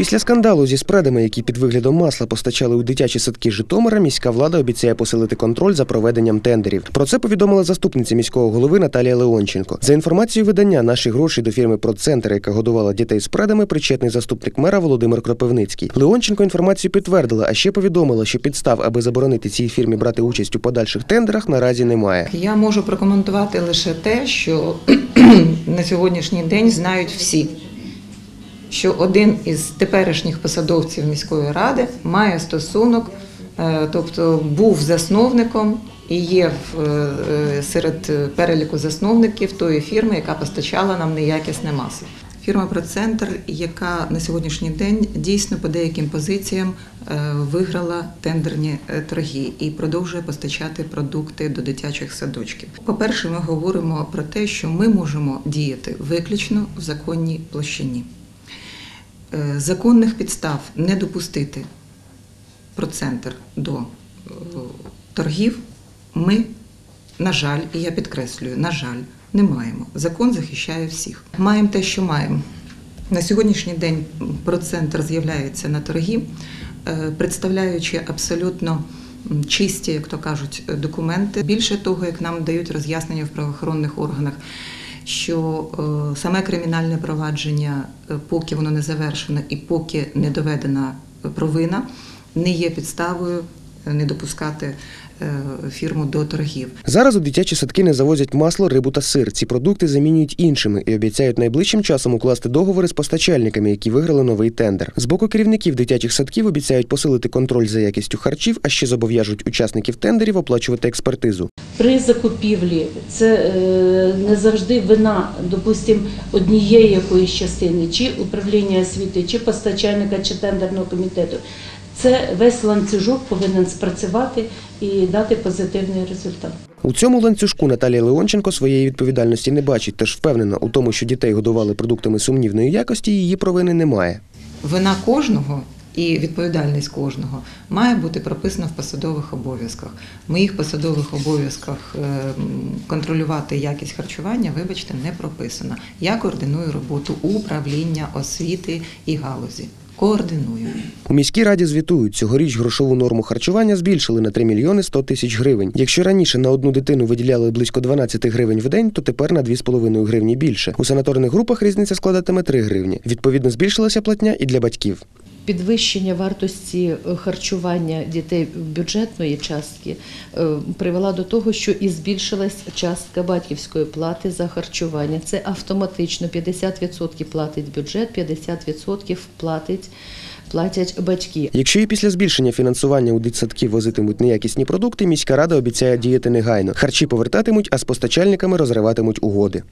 Після скандалу зі спредами, які під виглядом масла постачали у дитячі садки Житомира, міська влада обіцяє посилити контроль за проведенням тендерів. Про це повідомила заступниця міського голови Наталія Леонченко. За інформацією видання, наші гроші до фірми «Процентр», яка годувала дітей спредами, причетний заступник мера Володимир Кропивницький. Леонченко інформацію підтвердила, а ще повідомила, що підстав, аби заборонити цій фірмі брати участь у подальших тендерах, наразі немає. Я можу прокоментувати лише те, що на сьогоднішній день знають всі, що один із теперішніх посадовців міської ради має стосунок, е, тобто був засновником і є в, е, серед переліку засновників тої фірми, яка постачала нам неякісне масло. Фірма Процентр, яка на сьогоднішній день дійсно по деяким позиціям е, виграла тендерні е, торги і продовжує постачати продукти до дитячих садочків. По-перше, ми говоримо про те, що ми можемо діяти виключно в законній площині. Е, Законних підстав не допустити процентр до е, торгів ми, на жаль, і я підкреслюю, на жаль, не маємо. Закон захищає всіх. Маємо те, що маємо. На сьогоднішній день процентр з'являється на торги, е, представляючи абсолютно чисті, як то кажуть, документи. Більше того, як нам дають роз'яснення в правоохоронних органах, що е, саме кримінальне провадження, е, поки воно не завершено і поки не доведена провина, не є підставою не допускати е, фірму до торгів. Зараз у дитячі садки не завозять масло, рибу та сир. Ці продукти замінюють іншими і обіцяють найближчим часом укласти договори з постачальниками, які виграли новий тендер. З боку керівників дитячих садків обіцяють посилити контроль за якістю харчів, а ще зобов'яжуть учасників тендерів оплачувати експертизу. При закупівлі це е, не завжди вина, допустимо, однієї якоїсь частини, чи управління освіти, чи постачальника, чи тендерного комітету. Це весь ланцюжок повинен спрацювати і дати позитивний результат. У цьому ланцюжку Наталія Леонченко своєї відповідальності не бачить, тож впевнена у тому, що дітей годували продуктами сумнівної якості, її провини немає. Вина кожного і відповідальність кожного має бути прописана в посадових обов'язках. В моїх посадових обов'язках е, контролювати якість харчування, вибачте, не прописано. Я координую роботу управління освіти і галузі. Координую. У міській раді звітують, цьогоріч грошову норму харчування збільшили на 3 мільйони 100 тисяч гривень. Якщо раніше на одну дитину виділяли близько 12 гривень в день, то тепер на 2,5 гривні більше. У санаторних групах різниця складатиме 3 гривні. Відповідно, збільшилася платня і для батьків. Підвищення вартості е, харчування дітей бюджетної частки е, привела до того, що і збільшилась частка батьківської плати за харчування. Це автоматично 50% платить бюджет, 50% платить, платять батьки. Якщо і після збільшення фінансування у дитсадки возитимуть неякісні продукти, міська рада обіцяє діяти негайно. Харчі повертатимуть, а з постачальниками розриватимуть угоди.